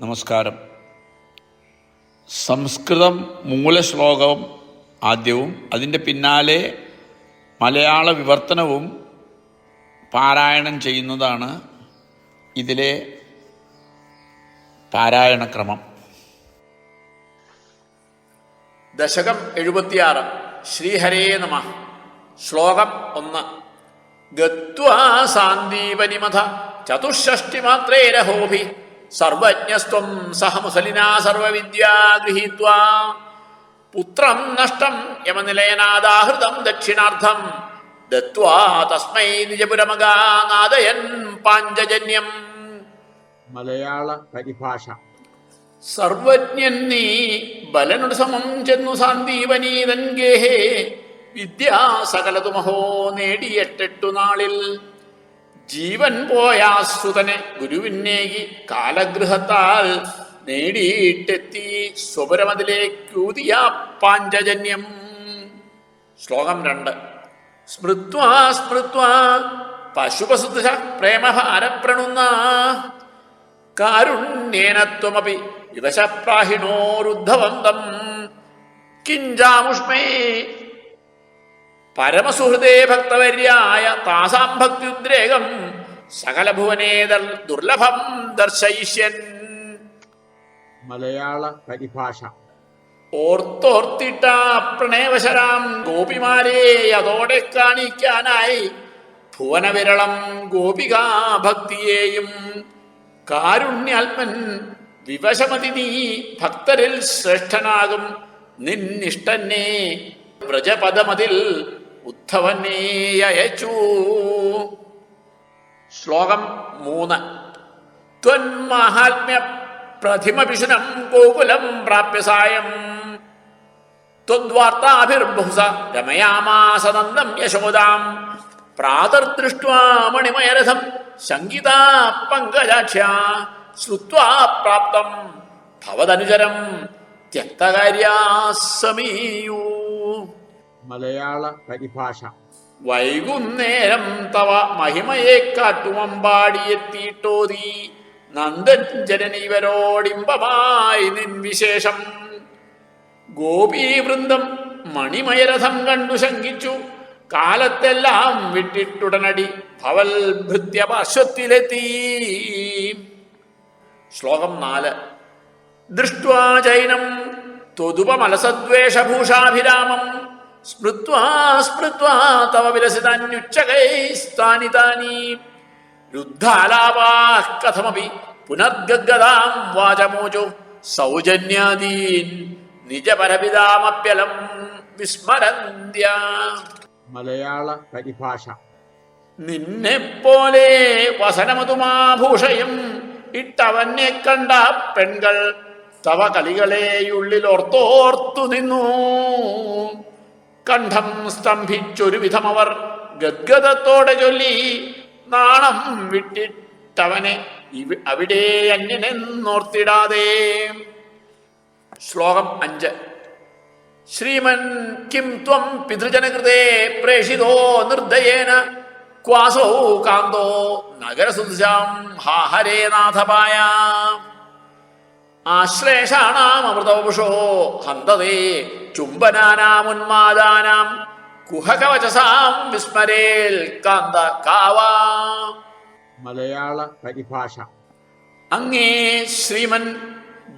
നമസ്കാരം. സംസ്കൃതം മൂലശ്ലോകം ആദ്യവും അതിന്റെ പിന്നാലെ മലയാള വിവർത്തനവും പാരായണം ചെയ്യുന്നതാണ് ഇതിലെ പാരായണക്രമം ദശകം എഴുപത്തിയാറ്. ശ്രീഹരേ നമ. ശ്ലോകം ഒന്ന്. ഗത്വാ സാന്ദീപനിമഥ. ചതുഷ്ഷഷ്ടി മാത്രേ രഹോഭി. സർവജ്ഞസ്ത്വം സഹ മുസലിന സർവവിദ്യാ ഗൃഹീത്വാ. പുത്രം നഷ്ടം യമനിലയനാദാഹൃതം ദക്ഷിണാർത്ഥം. ദത്വാ തസ്മൈ നിജപുരമകാനാദയൻ പാഞ്ചജന്യം. മലയാള പരിഭാഷ. സർവജ്ഞൻ നീ ബലനുട് സമം ചെന്നു സാന്ദീപനീതൻ ഗേഹേ. വിദ്യാ സകലതുമഹോ നേടിയെട്ടെട്ടു നാളിൽ. ജീവൻ പോയാശ്രുതനെ ഗുരുവിനേകി കാലഗൃഹത്താൽ നേടിയിട്ടെത്തി. സ്വപരമതിലേക്കൂതിയ പാഞ്ചജന്യം. ശ്ലോകം രണ്ട്. സ്മൃത്വാ സ്മൃത്വാ പശുപസുദൃശ പ്രേമഭാരപ്രണുന്ന കാരുണ്യേനത്വമപി വിവശപ്രാഹിണോരുദ്ധവന്തം. കിഞ്ചാമുഷ്മേ പരമസുഹൃദേ ഭക്തവര്യായ താസാം ഭക്തിയുദ്രേകം സകലഭുവനേ ദർ- ദുർലഭം ദർശയിഷ്യൻ. മലയാള പരിഭാഷ. ഓർത്തോർത്തിട്ട പ്രണയവശരാം ഗോപിമാരെ അതോടെ കാണിക്കാനായി ഭുവനവിരളം ഗോപികാ ഭക്തിയെയും കാരുണ്യാത്മൻ വിവശമതി നീ ഭക്തരിൽ ശ്രേഷ്ഠനാകും നിന്നിഷ്ടന്നെ. വ്രജപദമതിൽ ഉദ്ധവനെ അയച്ചു ശ്ലോകം മൂന്ന് ത്വന്മഹാത്മ്യ പ്രതിമപിശുനം ഗോകുലം പ്രാപ്യ സായം ത്വദ്വാർത്താഭിർബഹുസ രമയാമാസനന്ദം യശോദാം പ്രാതർദൃഷ്ട്വാ മണിമയരഥം ശങ്കിതാ പങ്കജാക്ഷ്യാ ശ്രുത്വാ പ്രാപ്തം ഭവതനുചരം ത്യക്തകാര്യാ സമീയൂ മലയാള പരിഭാഷ. വൈകുന്നേരം തവ മഹിമയെ കാട്ടുമമ്പാടിയെത്തിയിട്ടോതി നന്ദൻ നിൻ വിശേഷം. ഗോപീവൃന്ദം മണിമയരഥം കണ്ടു ശങ്കിച്ചു. കാലത്തെല്ലാം വിട്ടിട്ടുടനടി ഭവൽ ഭൃത്യപാർശ്വത്തിലെത്തി. ശ്ലോകം നാല്. ദൃഷ്ട്വാ ചൈനം ത്വതുപമലസദ്വേഷഭൂഷാഭിരാമം സ്മൃത്വാ സ്മൃത്വാ തവ വിലസിതാന്യുച്ചകൈസ്താനിതാനി രുദ്ധാലാപാ കഥമപി പുനർഗദ്ഗതാം വാചമോചോ സൗജന്യാദീൻ നിജപരപിതാമപ്യലം വിസ്മരന്ത്യ. മലയാള പരിഭാഷ. നിന്നെ പോലെ വസനമതുമാഭൂഷയും ഇട്ടവനെ കണ്ട പെൺകൾ തവ കളികളെയുള്ളിലോർത്തോർത്തു നിന്നു. കണ്ഠം സ്തംഭിച്ചൊരുവിധമവർ ഗദ്ഗതത്തോടെ ചൊല്ലി നാണം വിട്ടിട്ടവനെ അവിടെ അന്യനെന്നോർത്തിടാതെ. ശ്ലോകം അഞ്ച്. ശ്രീമൻ കിം ത്വം പിതൃജനകൃതേ പ്രേഷിതോ നിർദ്ദയേന ക്വാസോ കാന്തോ നഗരസുദൃശാം ഹാഹരേ നാഥപായ. ആശ്ലേഷാണാമൃതോപുഷോ ഹന്തതേ ചുംബനാനാമുന്മാദാനാം കുഹകവചസാം വിസ്മരേൽ കാന്ത കാവാ മലയാള പരിഭാഷ. അങ്ങേ ശ്രീമൻ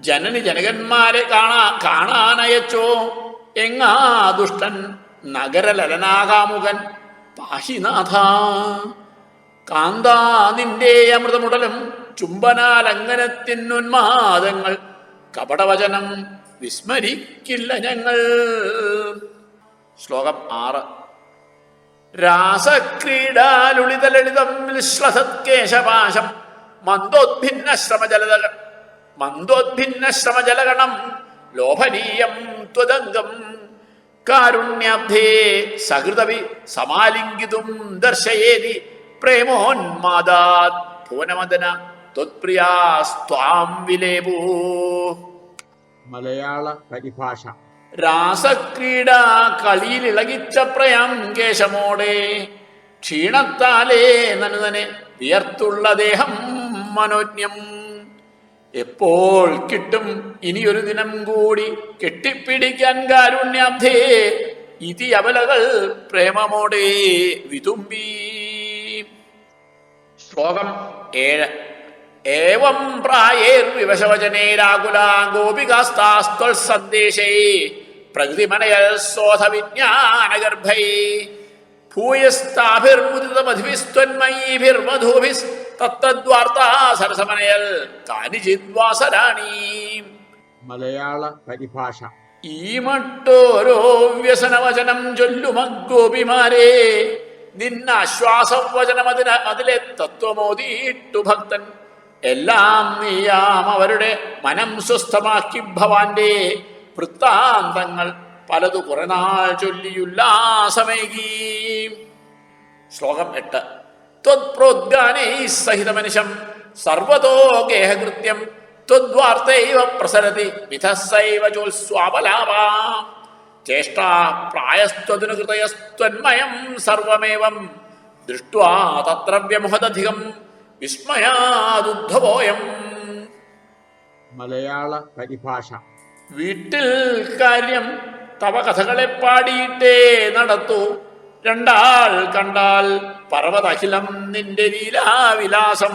ജനനി ജനകന്മാരെ കാണാ കാണാനയച്ചോ. എങ്ങാ ദുഷ്ടൻ നഗരലലനാകാമുകൻ പാഹിനാഥ കാന്താ നിന്റെ അമൃതമുടലും ചുംബനാലങ്ങനത്തിനുന്മാദങ്ങൾ കപടവചനം വിസ്മരിക്കില്ല ഞങ്ങൾ. ശ്ലോകം ആറ്. രാസക്രീഡാലുളിതലളിതം ശ്ലസത്കേശപാശം മന്ദോദ്ഭിന്ന ശ്രമജലത മന്ദോദ്ഭിന്ന ശ്രമജലഗണം ലോഭനീയം ത്വദംഗം കാരുണ്യാബ്ധേ സഹൃതവി സമാലിംഗിതും ദർശയേതി പ്രേമോന്മാദാത് ഭുവനമദന ത്വത്പ്രിയാസ്ത്വാം വിലേപൂ. മലയാള പരിഭാഷ. രാസക്രീഡ കളിയിൽ ഇളകിച്ച പ്രയം കേശമോടെ ക്ഷീണത്താലേ നനുതനെ വിയർത്തുള്ള ദേഹം മനോജ്ഞം. എപ്പോൾ കിട്ടും ഇനിയൊരു ദിനം കൂടി കെട്ടിപ്പിടിക്കാൻ കാരുണ്യാബ്ധേ ഇതി അവലകൾ പ്രേമമോടെ വിതുമ്പി. ശ്ലോകം ഏഴ്. ഏവം പ്രായേർവിവശവചനേ രാകുലാ ഗോപികാസ്താസ്ത്വൽ സന്ദേശേ പ്രകൃതിമനയൽ സോധ വിജ്ഞാനഗർഭൈ കാനിചിദ്വാസരാണീ. മലയാള പരിഭാഷ ഈ മട്ടോരോ വ്യസനവചനം ചൊല്ലുമഗോപിമാരെ. നിന്നാശ്വാസം വചനം അതിന് അതിലെ തത്വമോദിയിട്ടു ഭക്തൻ എല്ലാം നീയാം അവരുടെ മനം സ്വസ്ഥമാക്കി ഭവാന്റെ വൃത്താന്തങ്ങൾ പലതു കുറനാൾ ചൊല്ലിയുല്ലാസമേകീ ശ്ലോകം എട്ട്. ത്വത്പ്രോദ്ഗാനൈ സഹിതമനിശം സർവതോ ഗേഹകൃത്യം ത്വദ്വാർത്തൈവ പ്രസരതി വിധസ്സൈവ ചോത്സ്വാപലാപാ ചേഷ്ടാ പ്രായസ്ത്വതിനു കൃതയസ്ത്വന്മയം സർവമേവം ദൃഷ്ട്വാ തത്ര വ്യമുഹദധികം വിസ്മയാദുദ്ധവോയം മലയാള പരിഭാഷ. വീട്ടിൽ കാര്യം തവ കഥകളെ പാടിയിട്ടേ നടത്തൂ. രണ്ടാൾ കണ്ടാൽ പർവതഖിലം നിന്റെ ലീലാവിലാസം.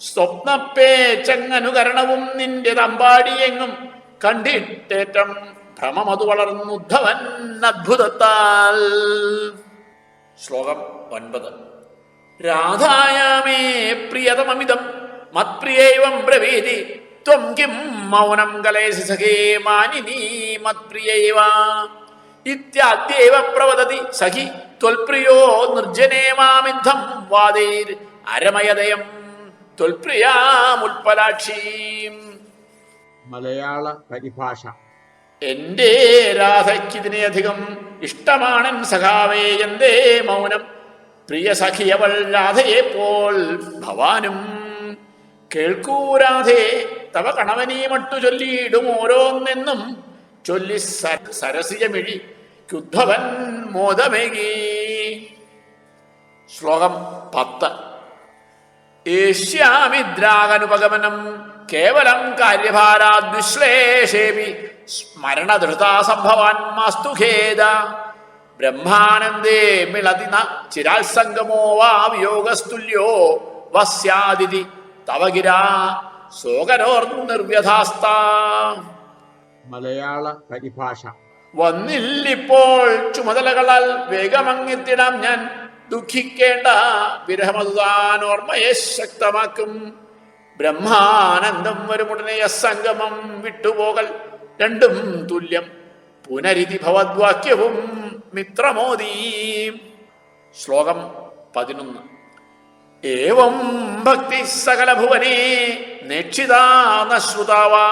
സ്വപ്നപ്പേ ചെങ്ങനുകരണവും നിന്റെ തമ്പാടിയെങ്ങും കണ്ടിട്ടേറ്റം ഭ്രമമതു വളർന്നുദ്ധവൻ അദ്ഭുതത്താൽ ശ്ലോകം ഒൻപത്. രാധായാമേ പ്രിയതമമിതം മത്പ്രിയൈവം ബ്രവീതി. ത്വം കിം മൗനം കലേശി സഖേ മാനിനി മത്പ്രിയൈവ. ഇത്യാദ്യൈവ പ്രവദതി സഖി ത്വൽപ്രിയോ നിർജനേ മാമിദ്ധം വാദൈർ അരമയദയം ത്വൽപ്രിയാമുൽപലാക്ഷീം. മലയാള പരിഭാഷ. എന്റെ രാധയ്ക്കിതിനെയധികം ഇഷ്ടമാണൻ സഖാവേ എന്തേ മൗനം പ്രിയ സഖിയവൾ രാധയെ പോൽ ഭവാനും. കേൾക്കൂ രാധേ തവ കണവനീ മട്ടു ചൊല്ലിയിടും ഓരോന്നെന്നും ചൊല്ലി സരസിയമിഴി കുദ്ധവൻ മോദമേകി. ശ്ലോകം പത്ത്. ഏഷ്യാമിദ്രാഗനുപഗമനം കേവലം കാര്യഭാരാദ്വിശ്ലേഷേപി സ്മരണധൃതാ സംഭവാൻ മാസ്തു ഖേദ ബ്രഹ്മാനന്ദേ മിളതി ചിരാത്സംഗമോ വാ വിയോഗസ്തുല്യോ വസ്യാദിതി തവ നിർവ്യഥാസ്ത സോകരോർനിർവ്യഥാസ്ത മലയാള പരിഭാഷ. വന്നില്ലിപ്പോൾ ചുമതലകളാൽ വേഗമങ്ങിത്തിടാം ഞാൻ. ദുഃഖിക്കേണ്ട വിരഹമതുതാൻ ഓർമ്മയെ ശക്തമാക്കും. ബ്രഹ്മാനന്ദം വരുമുടനെ അസംഗമം വിട്ടുപോകൽ രണ്ടും തുല്യം. പുനരിതി ഭവദ്വാക്യവും മിത്രമോദീ ശ്ലോകം പതിനൊന്ന്. ഏവം ഭക്തി സകല ഭുവനെ നേക്ഷിതാ ന ശ്രുതാവാ.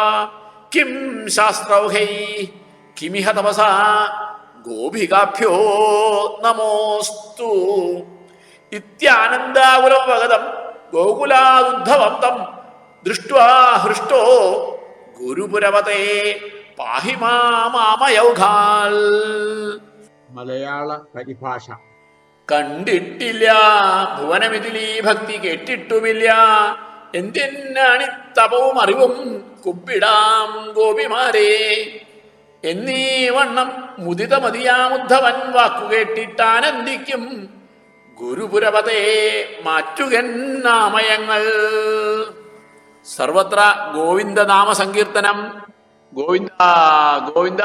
കിം ശാസ്ത്രൗഹൈ കിമിഹ തപസ. ഗോപികാഭ്യോ നമോസ്തു. ഇത്യാനന്ദാകുലവഗതം ഗോകുലാദുദ്ധവം തം ദൃഷ്ട്വാ ഹൃഷ്ടോ ഗുരുപുരവതേ. പാഹി മാമയൗഘാൽ മലയാള പരിഭാഷ. കണ്ടിട്ടില്ല ഭുവനമിതിലീ ഭക്തി കേട്ടിട്ടുമില്ല. എന്തിനാണി തപവും അറിവും? കുപ്പിടാം ഗോപിമാരെ. എന്നീ വണ്ണം മുദിതമതിയാമുദ്ധവൻ വാക്കുകേട്ടിട്ടാനന്ദിക്കും ഗുരുപുരപതേ മാറ്റുകൻ നാമയങ്ങൾ. സർവത്ര ഗോവിന്ദനാമ സങ്കീർത്തനം ഗോവിന്ദ ഗോവിന്ദ.